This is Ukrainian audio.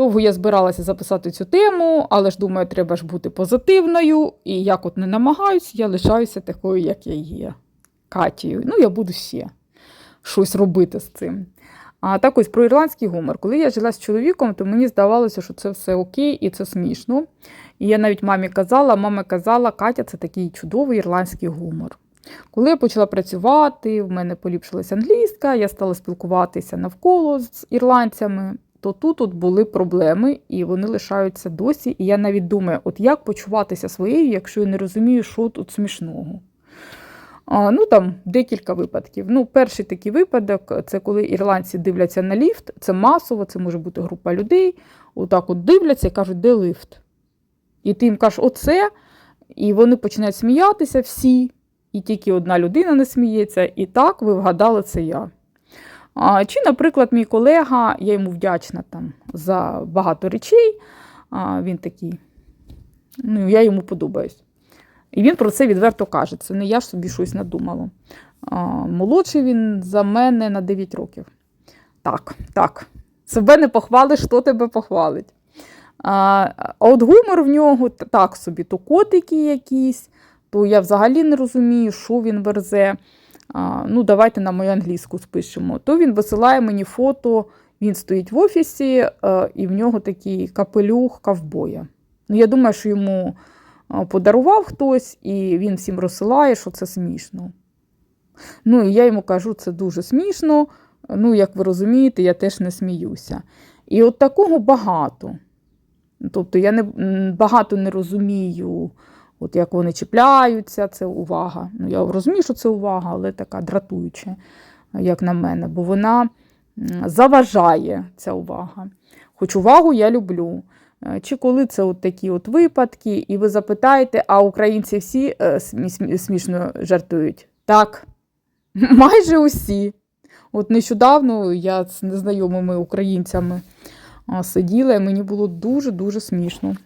Довго я збиралася записати цю тему, але ж думаю, треба ж бути позитивною. І як от не намагаюсь, я лишаюся такою, як я є. Катією. Ну, я буду ще щось робити з цим. А так ось про ірландський гумор. Коли я жила з чоловіком, то мені здавалося, що це все окей і це смішно. І я навіть мамі казала, мама казала, Катя, це такий чудовий ірландський гумор. Коли я почала працювати, в мене поліпшилася англійська, я стала спілкуватися навколо з ірландцями, то тут от були проблеми, і вони лишаються досі. І я навіть думаю, от як почуватися своєю, якщо я не розумію, що тут смішного. А, ну там декілька випадків. Ну, перший такий випадок це коли ірландці дивляться на ліфт, це масово, це може бути група людей. Отак от дивляться і кажуть, де ліфт? І ти їм кажеш, оце, і вони починають сміятися всі, і тільки одна людина не сміється, і так ви вгадали, це я. Чи, наприклад, мій колега, я йому вдячна там за багато речей. Він такий, ну, я йому подобаюсь. І він про це відверто каже. Це не я ж собі щось надумала. Молодший він за мене на 9 років. Так, так. Себе не похвалиш, хто тебе похвалить. А от гумор в нього так собі, то котики якісь, то я взагалі не розумію, що він верзе. Ну, давайте на мою англійську спишемо. То він висилає мені фото, він стоїть в офісі, е, і в нього такий капелюх ковбоя. Ну, я думаю, що йому подарував хтось, і він всім розсилає, що це смішно. Ну, і я йому кажу, це дуже смішно. Ну, як ви розумієте, я теж не сміюся. І от такого багато. Тобто я не, багато не розумію, от як вони чіпляються, це увага. Ну, я розумію, що це увага, але така дратуюча, як на мене, бо вона заважає ця увага. Хоч увагу я люблю. Е, Чи коли це от такі от випадки, і ви запитаєте, а українці всі е, смі- смі- смішно жартують? Так, майже усі. От нещодавно я з незнайомими українцями сиділа, і мені було дуже-дуже смішно.